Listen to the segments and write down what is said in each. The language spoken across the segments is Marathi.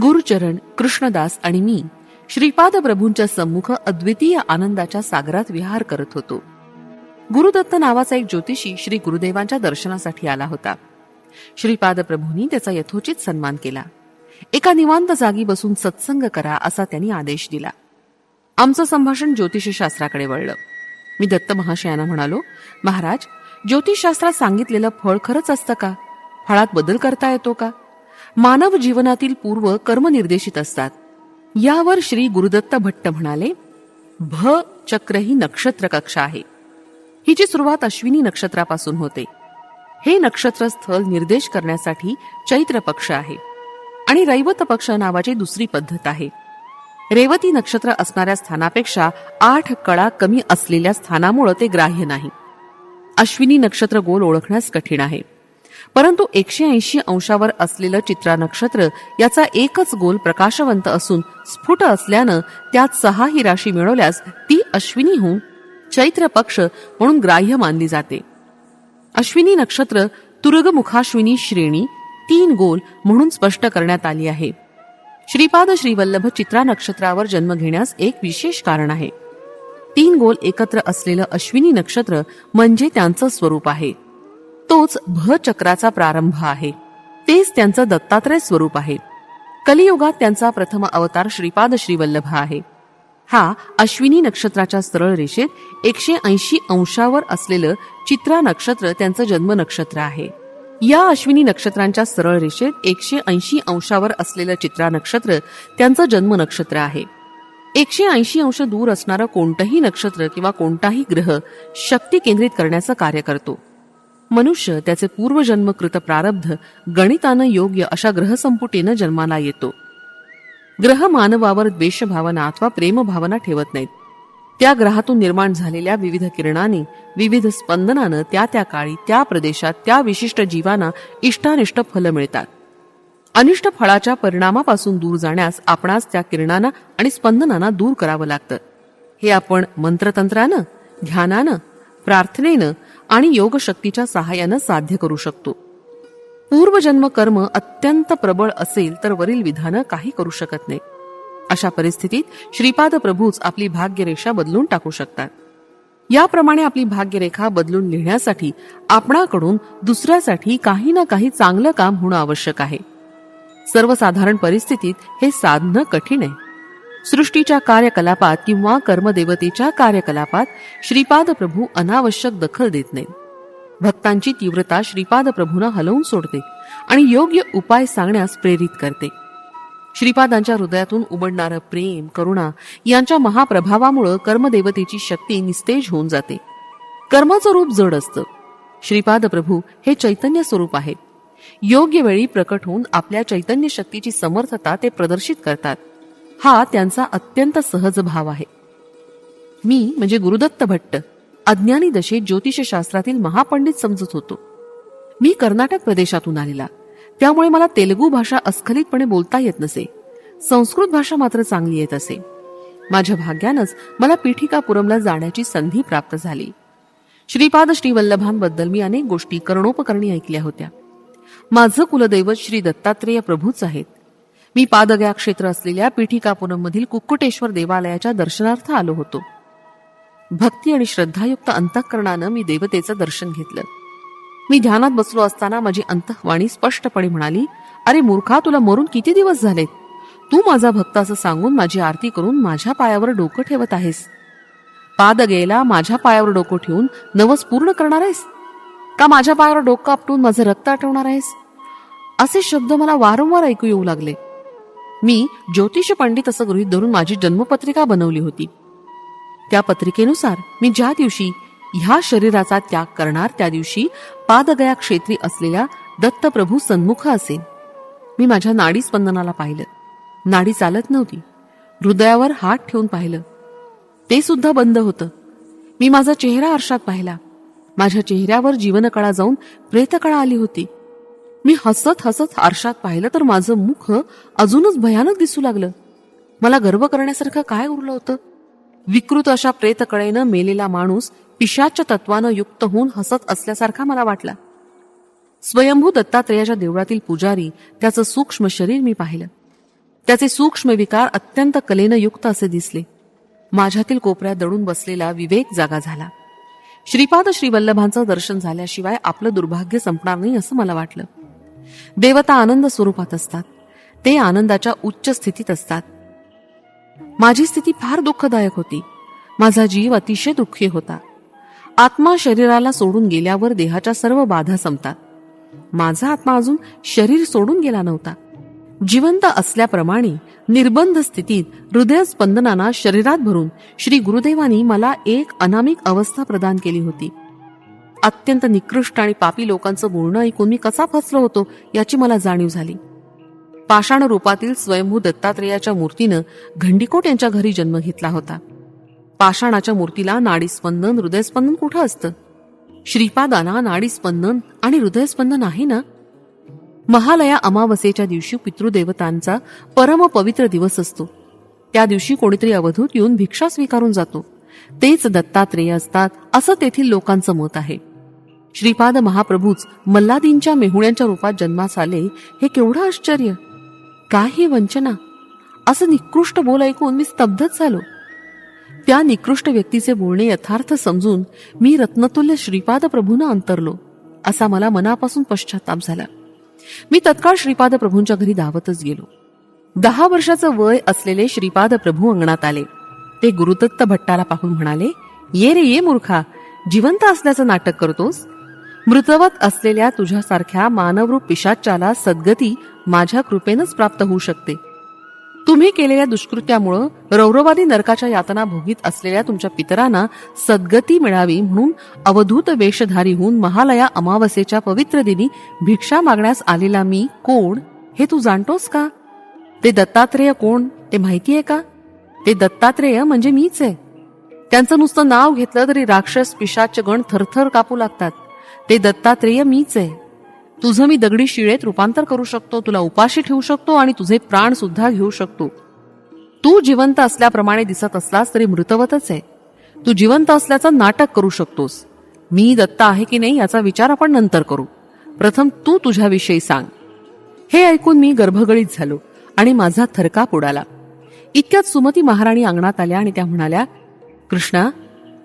गुरुचरण कृष्णदास आणि मी श्रीपाद प्रभूंच्या सम्मुख अद्वितीय आनंदाच्या सागरात विहार करत होतो. गुरुदत्त नावाचा एक ज्योतिषी श्री गुरुदेवांच्या दर्शनासाठी आला होता. श्रीपाद प्रभूंनी त्याचा यथोचित सन्मान केला. एका निवांत जागी बसून सत्संग करा असा त्यांनी आदेश दिला. आमचं संभाषण ज्योतिषशास्त्राकडे वळलं. मी दत्त महाशयांना म्हणालो महाराज ज्योतिषशास्त्रात सांगितलेलं फळ खरंच असतं का? फळात बदल करता येतो का? मानव जीवनातील पूर्व कर्मनिर्देशित असतात. यावर श्री गुरुदत्त भट्ट म्हणाले भ चक्र ही नक्षत्र कक्षा आहे. हिची सुरुवात अश्विनी नक्षत्रापासून होते. हे नक्षत्र स्थल निर्देश करण्यासाठी चैत्र पक्ष आहे आणि रैवत पक्ष नावाची दुसरी पद्धत आहे. रेवती नक्षत्र असणाऱ्या स्थानापेक्षा आठ कळा कमी असलेल्या स्थानामुळे ते ग्राह्य नाही. अश्विनी नक्षत्र गोल ओळखण्यास कठीण आहे. परंतु एकशे ऐंशी अंशावर असलेलं चित्रा नक्षत्र याचा एकच गोल प्रकाशवंत असून स्फुट असल्यानं त्यात सहा ही राशी मिळवल्यास ती अश्विनी होऊन चैत्र पक्ष म्हणून ग्राह्य मानली जाते. अश्विनी नक्षत्र तुर्गमुखाश्विनी श्रेणी तीन गोल म्हणून स्पष्ट करण्यात आली आहे. श्रीपाद श्रीवल्लभ चित्रा नक्षत्रावर जन्म घेण्यास एक विशेष कारण आहे. तीन गोल एकत्र असलेलं अश्विनी नक्षत्र म्हणजे त्यांचं स्वरूप आहे. तोच भ चक्राचा प्रारंभ आहे. तेच त्यांचं दत्तात्रय स्वरूप आहे. कलियुगात त्यांचा प्रथम अवतार श्रीपाद श्रीवल्लभ आहे. हा अश्विनी नक्षत्राच्या सरळ रेषेत एकशे ऐंशी अंशावर असलेलं चित्रा नक्षत्र त्यांचं जन्म नक्षत्र आहे. या अश्विनी नक्षत्रांच्या सरळ रेषेत एकशे ऐंशी अंशावर असलेलं चित्रा नक्षत्र त्यांचं जन्म नक्षत्र आहे. एकशे ऐंशी अंश दूर असणारं कोणतंही नक्षत्र किंवा कोणताही ग्रह शक्ती केंद्रित करण्याचं कार्य करतो. मनुष्य त्याचे पूर्वजन्मकृत प्रारब्ध गणितानं योग्य अशा ग्रहसंपुटीनं जन्माला येतो. ग्रह मानवावर द्वेषभावना अथवा प्रेमभावना ठेवत नाहीत. त्या ग्रहातून निर्माण झालेल्या विविध किरणाने विविध स्पंदनानं त्या त्या काळी त्या प्रदेशात त्या विशिष्ट जीवांना इष्टानिष्ट फलं मिळतात. अनिष्ट फळाच्या परिणामापासून दूर जाण्यास आपणास त्या किरणांना आणि स्पंदनांना दूर करावं लागतं. हे आपण मंत्रतंत्रानं ध्यानानं प्रार्थनेनं आणि योगशक्तीच्या सहाय्यानं साध्य करू शकतो. पूर्वजन्म कर्म अत्यंत प्रबळ असेल तर वरील विधानं काही करू शकत नाही. अशा परिस्थितीत श्रीपाद प्रभूच आपली भाग्यरेषा बदलून टाकू शकतात. याप्रमाणे आपली भाग्यरेखा बदलून लिहिण्यासाठी आपणाकडून दुसऱ्यासाठी काही ना काही चांगलं काम होणं आवश्यक आहे. सर्वसाधारण परिस्थितीत हे साधणं कठीण आहे. सृष्टीच्या कार्यकलापात किंवा कर्मदेवतेच्या कार्यकलापात श्रीपाद प्रभू अनावश्यक दखल देत नाहीत. भक्तांची तीव्रता श्रीपाद प्रभूंना हलवून सोडते आणि योग्य उपाय सांगण्यास प्रेरित करते. श्रीपादांच्या हृदयातून उमडणारं प्रेम करुणा यांच्या महाप्रभावामुळं कर्मदेवतेची शक्ती निस्तेज होऊन जाते. कर्माचं रूप जड असतं. श्रीपाद प्रभू हे चैतन्य स्वरूप आहेत. योग्य वेळी प्रकट होऊन आपल्या चैतन्य शक्तीची समर्थता ते प्रदर्शित करतात. हा त्यांचा अत्यंत सहज भाव आहे. मी म्हणजे गुरुदत्त भट्ट अज्ञानी दशेत ज्योतिषशास्त्रातील महापंडित समजत होतो. मी कर्नाटक प्रदेशातून आलेला त्यामुळे मला तेलुगू भाषा अस्खलितपणे बोलता येत नसे. संस्कृत भाषा मात्र चांगली येत असे. माझ्या भाग्यानंच मला पीठिकापुरमला जाण्याची संधी प्राप्त झाली. श्रीपाद श्रीवल्लभांबद्दल मी अनेक गोष्टी कर्णोपकरणी ऐकल्या होत्या. माझं कुलदैवत श्री दत्तात्रेय प्रभूच आहेत. मी पादग्या क्षेत्र असलेल्या पीठिकापुरममधील कुक्कुटेश्वर देवालयाच्या दर्शनार्थ आलो होतो. भक्ती आणि श्रद्धायुक्त अंतःकरणानं मी देवतेचं दर्शन घेतलं. मी ध्यानात बसलो असताना माझी अंतःवाणी स्पष्टपणे म्हणाली अरे मूर्खा तुला मरून किती दिवस झालेत? तू माझा भक्त असं सांगून माझी आरती करून माझ्या पायावर डोकं ठेवत आहेस. पादगेला माझ्या पायावर डोकं ठेवून नवस पूर्ण करणार आहेस? का माझ्या पायावर डोकं आपटून माझं रक्त आठवणार आहेस? असे शब्द मला वारंवार ऐकू येऊ लागले. मी ज्योतिष पंडित असं गृहीत धरून माझी जन्मपत्रिका बनवली होती. त्या पत्रिकेनुसार मी ज्या दिवशी ह्या शरीराचा त्याग करणार त्या दिवशी पादगया क्षेत्री असलेल्या दत्तप्रभू सन्मुख असेल मी माझ्या नाडी स्पंदनाला पाहिलं. नाडी चालत नव्हती. हृदयावर हात ठेवून पाहिलं. ते सुद्धा बंद होतं. मी माझा चेहरा आरशात पाहिला. माझ्या चेहऱ्यावर जीवनकळा जाऊन प्रेतकळा आली होती. मी हसत हसत आरशात पाहिलं तर माझं मुख अजूनच भयानक दिसू लागलं. मला गर्व करण्यासारखं काय उरलं होतं? विकृत अशा प्रेतकळेनं मेलेला माणूस पिशाच्या तत्वानं युक्त होऊन हसत असल्यासारखा मला वाटला. स्वयंभू दत्तात्रेयाच्या देवळातील पुजारी त्याचं सूक्ष्म शरीर मी पाहिलं. त्याचे सूक्ष्म विकार अत्यंत कलेनं युक्त असे दिसले. माझ्यातील कोपऱ्यात दडून बसलेला विवेक जागा झाला. श्रीपाद श्रीवल्लभांचं दर्शन झाल्याशिवाय आपलं दुर्भाग्य संपणार नाही असं मला वाटलं. देवता आनंद स्वरूपात असतात. ते आनंदाच्या उच्च स्थितीत असतात. माझी स्थिती फार दुःखदायक होती. माझा जीव अतिशय दुःखी होता. आत्मा शरीराला सोडून गेल्यावर देहाच्या सर्व बाधा संपतात. माझा आत्मा अजून शरीर सोडून गेला नव्हता. जिवंत असल्याप्रमाणे निर्बंध स्थितीत हृदय स्पंदनांना शरीरात भरून श्री गुरुदेवानी मला एक अनामिक अवस्था प्रदान केली होती. अत्यंत निकृष्ट आणि पापी लोकांचं बोलणं ऐकून मी कसा फसलो होतो याची मला जाणीव झाली. पाषाण रूपातील स्वयंभू दत्तात्रेयाच्या मूर्तीनं घंडीकोट यांच्या घरी जन्म घेतला होता. पाषाणाच्या मूर्तीला नाडीस्पंदन हृदयस्पंदन कुठं असतं? श्रीपादाना नाडीस्पंदन आणि हृदयस्पंदन आहे ना? महालया अमावस्येच्या दिवशी पितृदेवतांचा परम पवित्र दिवस असतो. त्या दिवशी कोणीतरी अवधूत येऊन भिक्षा स्वीकारून जातो. तेच दत्तात्रेय असतात असं तेथील लोकांचं मत आहे. श्रीपाद महाप्रभूच मल्लादींच्या मेहुण्यांच्या रूपात जन्मास आले हे केवढं आश्चर्य! काय ही वंचना! असं निकृष्ट बोल ऐकून मी स्तब्धच झालो. त्या निकृष्ट व्यक्तीचे बोलणे यथार्थ समजून मी रत्नतुल्य श्रीपाद प्रभूंना अंतरलो असा मला मनापासून पश्चाताप झाला. मी तत्काळ श्रीपाद प्रभूंच्या घरी धावतच गेलो. दहा वर्षाचं वय असलेले श्रीपाद प्रभू अंगणात आले. ते गुरुदत्त भट्टाला पाहून म्हणाले ये रे ये मूर्खा! जिवंत असल्याचं नाटक करतोस? मृतवत असलेल्या तुझ्यासारख्या मानवरूप पिशाच्याला सद्गती माझ्या कृपेनच प्राप्त होऊ शकते. तुम्ही केलेल्या दुष्कृत्यामुळं रौरवादी नरकाच्या यातना भोगीत असलेल्या तुमच्या पितरांना सद्गती मिळावी म्हणून अवधूत वेशधारी होऊन महालया अमावस्येच्या पवित्र दिनी भिक्षा मागण्यास आलेला मी कोण हे तू जाणतोस का? ते दत्तात्रेय कोण ते माहितीये का? ते दत्तात्रेय म्हणजे मीच आहे. त्यांचं नुसतं नाव घेतलं तरी राक्षस पिशाच गण थरथर कापू लागतात. ते दत्तात्रेय मीच आहे. तुझं मी दगडी शिळेत रूपांतर करू शकतो तुला उपाशी ठेवू शकतो आणि तुझे प्राण सुद्धा घेऊ शकतो. तू जिवंत असल्याप्रमाणे दिसत असलास तरी मृतवतच आहे. तू जिवंत असल्याचं नाटक करू शकतोस. मी दत्त आहे की नाही याचा विचार आपण नंतर करू. प्रथम तू तुझ्याविषयी सांग. हे ऐकून मी गर्भगळीत झालो आणि माझा थरकाप उडाला इतक्यात सुमती महाराणी अंगणात आल्या आणि त्या म्हणाल्या कृष्णा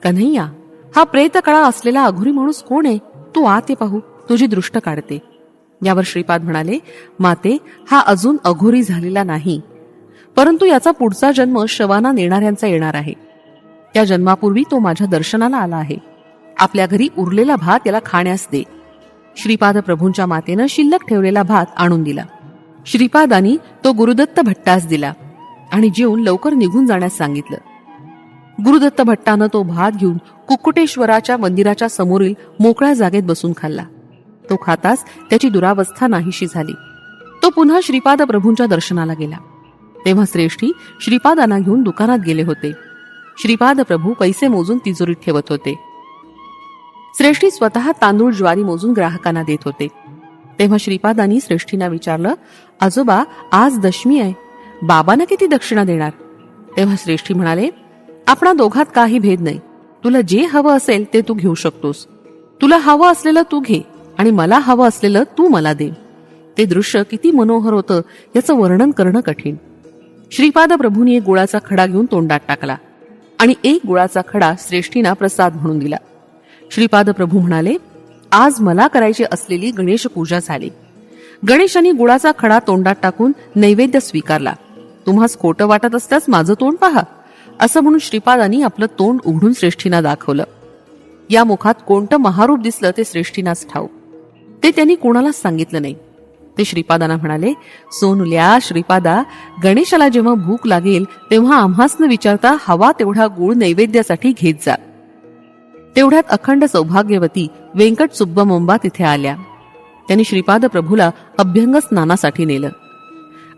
कन्हैया हा प्रेतकळा असलेला अघोरी माणूस कोण आहे? तू आत ये पाहू. तुझी दृष्ट काढते. यावर श्रीपाद म्हणाले माते हा अजून अघोरी झालेला नाही. परंतु याचा पुढचा जन्म शवाना नेणाऱ्यांचा येणार आहे. त्या जन्मापूर्वी तो माझ्या दर्शनाला आला आहे. आपल्या घरी उरलेला भात याला खाण्यास दे. श्रीपाद प्रभूंच्या मातेनं शिल्लक ठेवलेला भात आणून दिला. श्रीपादानी तो गुरुदत्त भट्टास दिला आणि जेवून लवकर निघून जाण्यास सांगितलं. गुरुदत्त भट्टानं तो भात घेऊन कुक्कुटेश्वराच्या मंदिराच्या समोरील मोकळ्या जागेत बसून खाल्ला. तो खाताच त्याची दुरावस्था नाहीशी झाली. तो पुन्हा श्रीपाद प्रभूंच्या दर्शनाला गेला. तेव्हा श्रेष्ठी श्रीपादांना घेऊन दुकानात गेले होते. श्रीपाद प्रभू पैसे मोजून तिजोरीत ठेवत होते. श्रेष्ठी स्वतः तांदूळ ज्वारी मोजून ग्राहकांना देत होते. तेव्हा श्रीपादांनी श्रेष्ठींना विचारलं आजोबा आज दशमी आहे. बाबांना किती दक्षिणा देणार? तेव्हा श्रेष्ठी म्हणाले आपणा दोघात काही भेद नाही. तुला जे हवं असेल ते तू घेऊ शकतोस. तुला हवं असलेलं तू घे आणि मला हवं असलेलं तू मला दे. ते दृश्य किती मनोहर होतं याचं वर्णन करणं कठीण. श्रीपाद प्रभूंनी एक गुळाचा खडा घेऊन तोंडात टाकला आणि एक गुळाचा खडा श्रेष्ठींना प्रसाद म्हणून दिला. श्रीपाद प्रभू म्हणाले आज मला करायची असलेली गणेश पूजा झाली. गणेशांनी गुळाचा खडा तोंडात टाकून नैवेद्य स्वीकारला. तुम्हास खोटं वाटत असल्यास माझं तोंड पहा. असं म्हणून श्रीपादांनी आपलं तोंड उघडून श्रेष्ठीना दाखवलं. या मुखात कोणतं महारूप दिसलं ते श्रेष्ठीनाच ठाऊ ते त्यांनी कोणालाच सांगितलं नाही. ते श्रीपादांना म्हणाले सोनुल्या श्रीपादा गणेशाला जेव्हा भूक लागेल तेव्हा आम्हास न विचारता हवा तेवढा गुळ नैवेद्यासाठी घेत जा. तेवढ्यात अखंड सौभाग्यवती व्यंकट सुब्बमंबा तिथे आल्या. त्यांनी श्रीपाद प्रभूला अभ्यंग स्नानासाठी नेलं.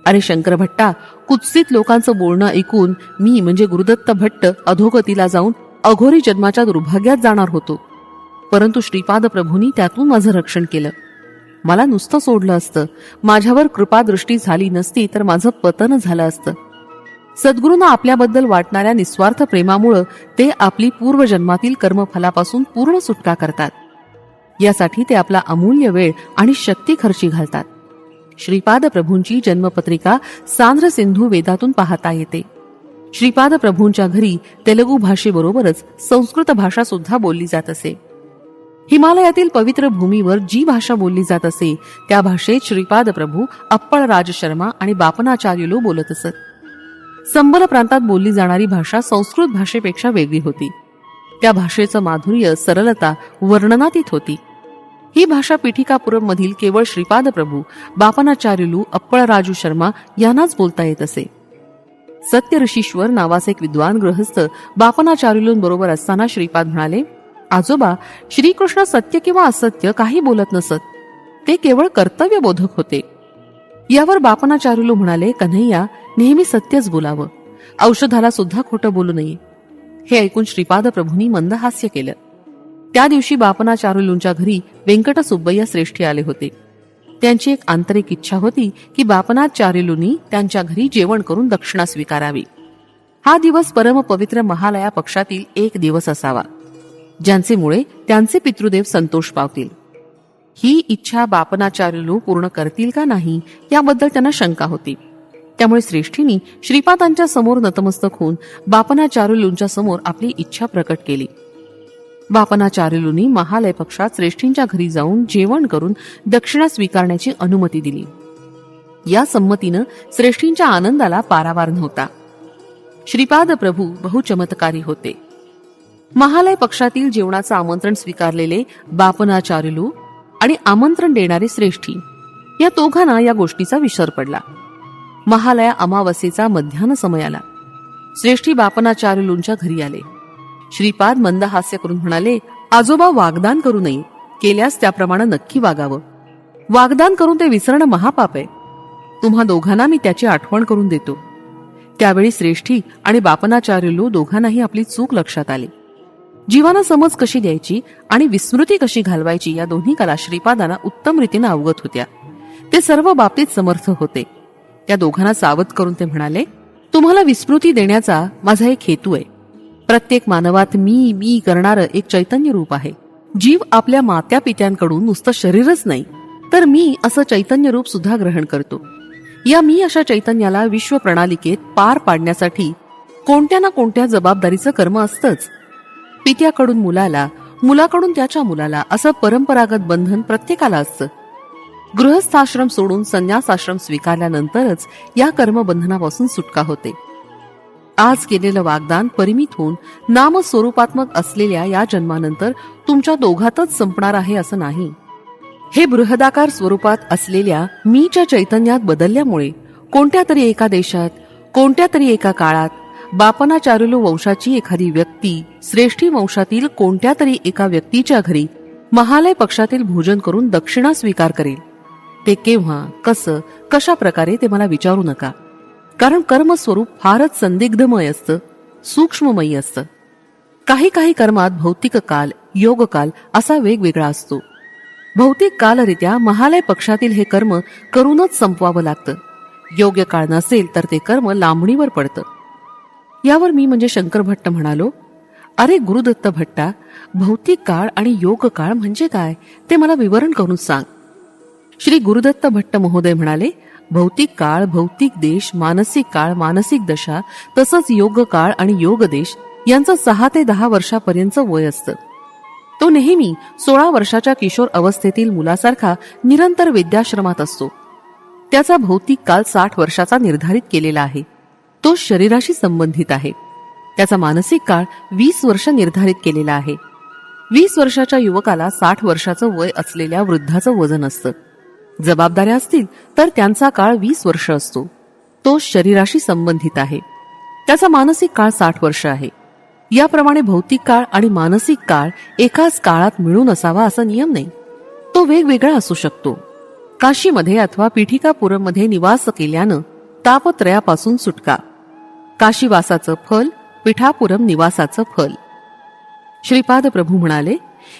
अरे शंकर भट्टा कुत्सित लोकांचं बोलणं ऐकून मी म्हणजे गुरुदत्त भट्ट अधोगतीला जाऊन अघोरी जन्माच्या दुर्भाग्यात जाणार होतो. परंतु श्रीपाद प्रभूंनी त्यातून माझं रक्षण केलं. मला नुसतं सोडलं असतं. माझ्यावर कृपादृष्टी झाली नसती तर माझं पतन झालं असतं. सद्गुरूंना आपल्याबद्दल वाटणाऱ्या निस्वार्थ प्रेमामुळं ते आपली पूर्वजन्मातील कर्मफलापासून पूर्ण सुटका करतात. यासाठी ते आपला अमूल्य वेळ आणि शक्ती खर्ची घालतात. श्रीपाद प्रभूंची जन्मपत्रिका सांध्र सिंधू वेदातून पाहता येते. श्रीपाद प्रभूंच्या घरी तेलुगू भाषेबरोबरच संस्कृत भाषा सुद्धा बोलली जात असे. हिमालयातील पवित्र भूमीवर जी भाषा बोलली जात असे त्या भाषेत श्रीपाद प्रभू अप्पळ राज शर्मा आणि बापनाचार्यलो बोलत असत. संबल प्रांतात बोलली जाणारी भाषा संस्कृत भाषेपेक्षा वेगळी होती. त्या भाषेचं माधुर्य सरलता वर्णनातीत होती. ही भाषा पिठिकापुरम मधील केवळ श्रीपाद प्रभू बापनाचार्युलू अप्पळ राजू शर्मा यांनाच बोलता येत असे. सत्य ऋषीश्वर नावाचे एक विद्वान गृहस्थ बापनाचार्युलूंबरोबर असताना श्रीपाद म्हणाले आजोबा श्रीकृष्ण सत्य किंवा असत्य काही बोलत नसत. ते केवळ कर्तव्यबोधक होते. यावर बापनाचार्युलू म्हणाले कन्हैया नेहमी सत्यच बोलावं. औषधाला सुद्धा खोटं बोलू नये. हे ऐकून श्रीपाद प्रभूंनी मंद हास्य केलं. त्या दिवशी बापनाचारुलूंच्या घरी व्यंकट सुब्बय्या श्रेष्ठी आले होते. त्यांची एक आंतरिक इच्छा होती की बापनाचार्युलूंनी त्यांच्या घरी जेवण करून दक्षिणा स्वीकारावी. हा दिवस परम पवित्र महालया पक्षातील एक दिवस असावा ज्यांचे मुळे त्यांचे पितृदेव संतोष पावतील. ही इच्छा बापनाचार्यलू पूर्ण करतील का नाही याबद्दल त्यांना शंका होती. त्यामुळे श्रेष्ठींनी श्रीपादांच्या समोर नतमस्तक होऊन बापनाचार्यलूंच्या समोर आपली इच्छा प्रकट केली. बापनाचार्युलूंनी महालय पक्षात श्रेष्ठींच्या घरी जाऊन जेवण करून दक्षिणा स्वीकारण्याची अनुमती दिली. या संमतीनं श्रेष्ठींच्या आनंदाला पारावार नव्हता. श्रीपाद प्रभू बहुचमत्कारी होते. महालय पक्षातील जेवणाचं आमंत्रण स्वीकारलेले बापनाचार्युलू आणि आमंत्रण देणारे श्रेष्ठी या दोघांना या गोष्टीचा विसर पडला. महालया अमावस्येचा मध्यान्ह समय आला. श्रेष्ठी बापनाचार्युलूंच्या घरी आले. श्रीपाद मंद हास्य करून म्हणाले आजोबा वागदान करू नये. केल्यास त्याप्रमाणे नक्की वागावं. वागदान करून ते विसरणं महापाप आहे. तुम्हा दोघांना मी त्याची आठवण करून देतो. त्यावेळी श्रेष्ठी आणि बापनाचार्यलू दोघांनाही आपली चूक लक्षात आली. जीवाना समज कशी द्यायची आणि विस्मृती कशी घालवायची या दोन्ही कला श्रीपादांना उत्तम रीतीने अवगत होत्या. ते सर्व बाबतीत समर्थ होते. त्या दोघांना सावध करून ते म्हणाले तुम्हाला विस्मृती देण्याचा माझा एक हेतू आहे. प्रत्येक मानवात मी मी करणारं एक चैतन्य रूप आहे. जीव आपल्या मात्या पित्यांकडून नुसतं शरीरच नाही तर मी असं चैतन्य रूप सुद्धा ग्रहण करतो. या मी अशा चैतन्याला विश्व प्रणालिकेत पार पाडण्यासाठी कोणत्या ना कोणत्या जबाबदारीचं कर्म असतंच. पित्याकडून मुलाला मुलाकडून त्याच्या मुलाला असं परंपरागत बंधन प्रत्येकाला असतं. गृहस्थाश्रम सोडून संन्यासाश्रम स्वीकारल्यानंतरच या कर्मबंधनापासून सुटका होते. आज केलेलं वागदान परिमित होऊन नामस्वरूपात्मक असलेल्या या जन्मानंतर तुमच्या दोघातच संपणार आहे असं नाही. हे बृहदाकार स्वरूपात असलेल्या मीच्या चैतन्यात बदलल्यामुळे कोणत्या तरी एका देशात कोणत्या तरी एका काळात बापनाचारुलू वंशाची एखादी व्यक्ती श्रेष्ठी वंशातील कोणत्या तरी एका व्यक्तीच्या घरी महालय पक्षातील भोजन करून दक्षिणा स्वीकार करेल. ते केव्हा कसं कशा प्रकारे ते मला विचारू नका. कारण कर्मस्वरूप फारच संदिग्धमय असतं सूक्ष्ममयी असतं. काही काही कर्मात भौतिक काल योग काल असा वेगवेगळा असतो. भौतिक कालरित्या महालय पक्षातील हे कर्म करूनच संपवावं लागतं. योग्य काळ नसेल तर ते कर्म लांबणीवर पडतं. यावर मी म्हणजे शंकर भट्ट म्हणालो अरे गुरुदत्त भट्टा भौतिक काळ आणि योग काळ म्हणजे काय? ते मला विवरण करून सांग. श्री गुरुदत्त भट्ट महोदय म्हणाले भौतिक काळ भौतिक देश मानसिक काळ मानसिक दशा तसंच योग काळ आणि योग देश यांचं सहा ते दहा वर्षापर्यंत वय असतं. तो नेहमी सोळा वर्षाच्या किशोर अवस्थेतील मुलासारखा निरंतर विद्याश्रमात असतो. त्याचा भौतिक काल साठ वर्षाचा निर्धारित केलेला आहे. तो शरीराशी संबंधित आहे. त्याचा मानसिक काळ वीस वर्ष निर्धारित केलेला आहे. वीस वर्षाच्या युवकाला साठ वर्षाचं वय असलेल्या वृद्धाचं वजन असतं. जबाबदाऱ्या असतील तर त्यांचा काळ वीस वर्ष असतो. तो शरीराशी संबंधित आहे. त्याचा मानसिक काळ साठ वर्ष आहे. याप्रमाणे भौतिक काळ आणि मानसिक काळ एकाच काळात मिळून असावा असा नियम नाही. तो वेगवेगळा असू शकतो. काशीमध्ये अथवा पिठिकापुरममध्ये निवास केल्यानं तापत्रयापासून सुटका. काशीवासाचं फल पिठापुरम निवासाचं फल. श्रीपाद प्रभू म्हणाले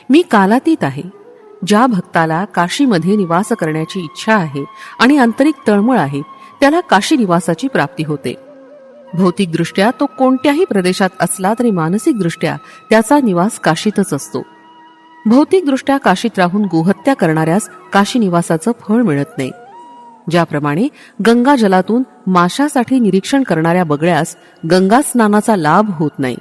मी कालातीत आहे. ज्या भक्ताला काशीमध्ये निवास करण्याची इच्छा आहे आणि आंतरिक तळमळ आहे त्याला काशी निवासाची प्राप्ती होते. भौतिकदृष्ट्या तो कोणत्याही प्रदेशात असला तरी मानसिकदृष्ट्या त्याचा निवास काशीतच असतो. भौतिकदृष्ट्या काशीत राहून गोहत्या करणाऱ्यास काशी निवासाचं फळ मिळत नाही. ज्याप्रमाणे गंगा जलातून माशासाठी निरीक्षण करणाऱ्या बगळ्यास गंगा स्नानाचा लाभ होत नाही.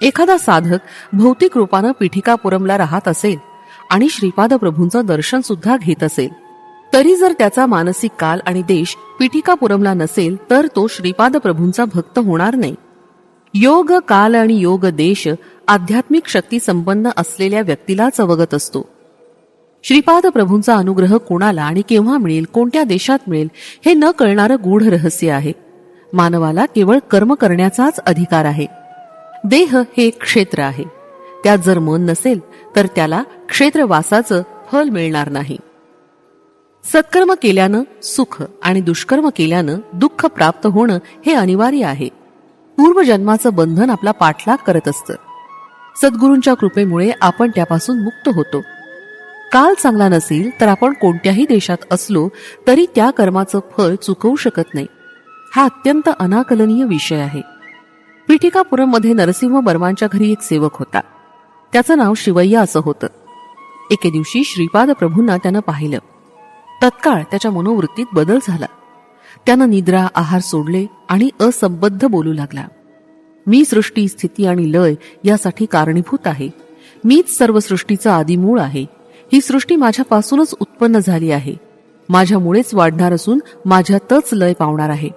एखादा साधक भौतिक रूपानं पिठिकापुरमला राहत असेल आणि श्रीपाद प्रभूंचं दर्शन सुद्धा घेत असेल. तरी जर त्याचा मानसिक काल आणि देश पिठिकापुरमला नसेल तर तो श्रीपाद प्रभूंचा भक्त होणार नाही. योग काल आणि योग देश आध्यात्मिक शक्ती संपन्न असलेल्या व्यक्तीलाच अवगत असतो. श्रीपाद प्रभूंचा अनुग्रह कोणाला आणि केव्हा मिळेल कोणत्या देशात मिळेल हे न कळणारं गूढ रहस्य आहे. मानवाला केवळ कर्म करण्याचाच अधिकार आहे. देह हे एक क्षेत्र आहे. त्यात जर मन नसेल तर त्याला क्षेत्रवासाचं फल मिळणार नाही. सत्कर्म केल्यानं सुख आणि दुष्कर्म केल्यानं दुःख प्राप्त होणं हे अनिवार्य आहे. पूर्वजन्माचं बंधन आपला पाठलाग करत असतं. सद्गुरूंच्या कृपेमुळे आपण त्यापासून मुक्त होतो. काल चांगला नसेल तर आपण कोणत्याही देशात असलो तरी त्या कर्माचं फळ चुकवू शकत नाही. हा अत्यंत अनाकलनीय विषय आहे. पिठिकापुरममध्ये नरसिंह बर्मांच्या घरी एक सेवक होता. त्याचं नाव शिवय्या असं होतं. एके दिवशी श्रीपाद प्रभूंना त्यानं पाहिलं. तत्काळ त्याच्या मनोवृत्तीत बदल झाला. त्यानं निद्रा आहार सोडले आणि असंबद्ध बोलू लागला. मी सृष्टी स्थिती आणि लय यासाठी कारणीभूत आहे. मीच सर्व सृष्टीचा आदिमूळ आहे. ही सृष्टी माझ्यापासूनच उत्पन्न झाली आहे. माझ्यामुळेच वाढणार असून माझ्यातच लय पावणार आहे.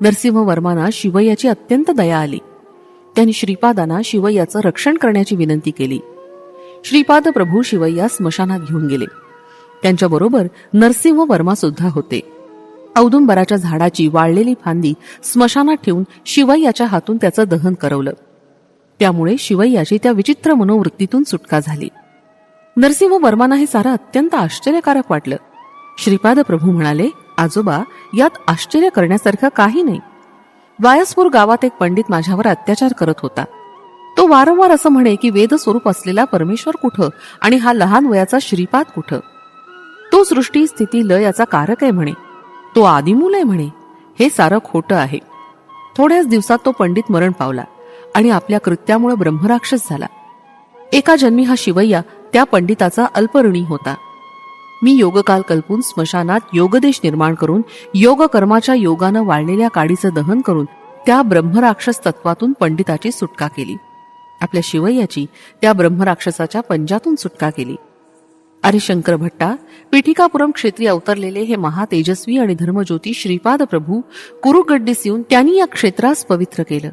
नरसिंह वर्मांना शिवय्याची अत्यंत दया आली. त्यांनी श्रीपादांना शिवय्याचं रक्षण करण्याची विनंती केली. श्रीपाद प्रभू शिवय्या स्मशानात घेऊन गेले. त्यांच्याबरोबर नरसिंह वर्मा सुद्धा होते. औदुंबराच्या झाडाची वाळलेली फांदी स्मशानात ठेवून शिवय्याच्या हातून त्याचं दहन करवलं. त्यामुळे शिवय्याची त्या विचित्र मनोवृत्तीतून सुटका झाली. नरसिंह वर्मांना हे सारं अत्यंत आश्चर्यकारक वाटलं. श्रीपाद प्रभू म्हणाले आजोबा यात आश्चर्य करण्यासारखं काही नाही. वायसपूर गावात एक पंडित माझ्यावर अत्याचार करत होता. तो वारंवार असं म्हणे की वेद स्वरूप असलेला परमेश्वर कुठं आणि हा लहान वयाचा श्रीपाद कुठं? तो सृष्टी स्थिती लय याचा कारक आहे म्हणे. तो आदिमूल आहे म्हणे. हे सारं खोटं आहे. थोड्याच दिवसात तो पंडित मरण पावला आणि आपल्या कृत्यामुळे ब्रह्मराक्षस झाला. एका जन्मी हा शिवय्या त्या पंडिताचा अल्पऋणी होता. मी योगकाल कल्पून स्मशानात योगदेश निर्माण करून योग कर्माच्या योगानं वाळलेल्या काडीचं दहन करून त्या ब्रह्मराक्षस तत्वातून पंडिताची सुटका केली. आपल्या शिवय्याची त्या ब्रह्मराक्षसाच्या पंजातून सुटका केली. अरे शंकर भट्टा पिठिकापुरम क्षेत्री अवतरलेले हे महातेजस्वी आणि धर्मज्योती श्रीपाद प्रभू कुरुगड्डीस येऊन त्यांनी या क्षेत्रास पवित्र केलं.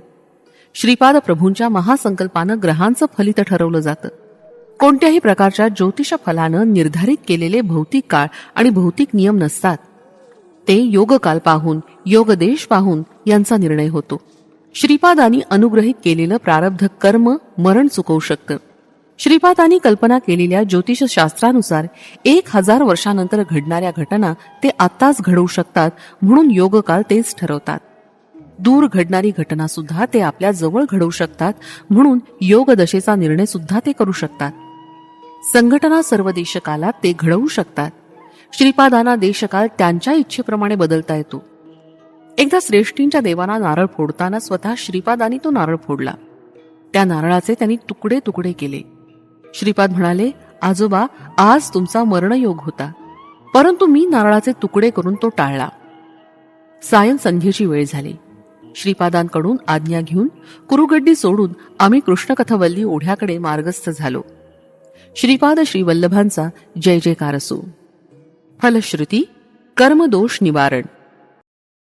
श्रीपाद प्रभूंच्या महासंकल्पानं ग्रहांचं फलित ठरवलं जातं. कोणत्याही प्रकारच्या ज्योतिष फलानं निर्धारित केलेले भौतिक काळ आणि भौतिक नियम नसतात. ते योगकाल पाहून योगदेश पाहून यांचा निर्णय होतो. श्रीपादानी अनुग्रहित केलेलं प्रारब्ध कर्म मरण चुकवू शकतं. श्रीपादांनी कल्पना केलेल्या ज्योतिषशास्त्रानुसार एक हजार वर्षानंतर घडणाऱ्या घटना ते आत्ताच घडवू शकतात म्हणून योगकाल तेच ठरवतात. दूर घडणारी घटना सुद्धा ते आपल्या जवळ घडवू शकतात म्हणून योगदशेचा निर्णय सुद्धा ते करू शकतात. संघटना सर्व देशकाला ते घडवू शकतात. श्रीपादांना देशकाल त्यांच्या इच्छेप्रमाणे बदलता येतो. एकदा श्रेष्ठींच्या देवाना नारळ फोडताना स्वतः श्रीपादांनी तो नारळ फोडला. त्या नारळाचे त्यांनी तुकडे तुकडे केले. श्रीपाद म्हणाले आजोबा आज तुमचा मरणयोग होता. परंतु मी नारळाचे तुकडे करून तो टाळला. सायन संध्येची वेळ झाली. श्रीपादांकडून आज्ञा घेऊन कुरुगड्डी सोडून आम्ही कृष्णकथवल्ली ओढ्याकडे मार्गस्थ झालो. श्रीपाद श्रीवल्लभांचा जय जयकार असो. फलश्रुती कर्मदोष निवारण.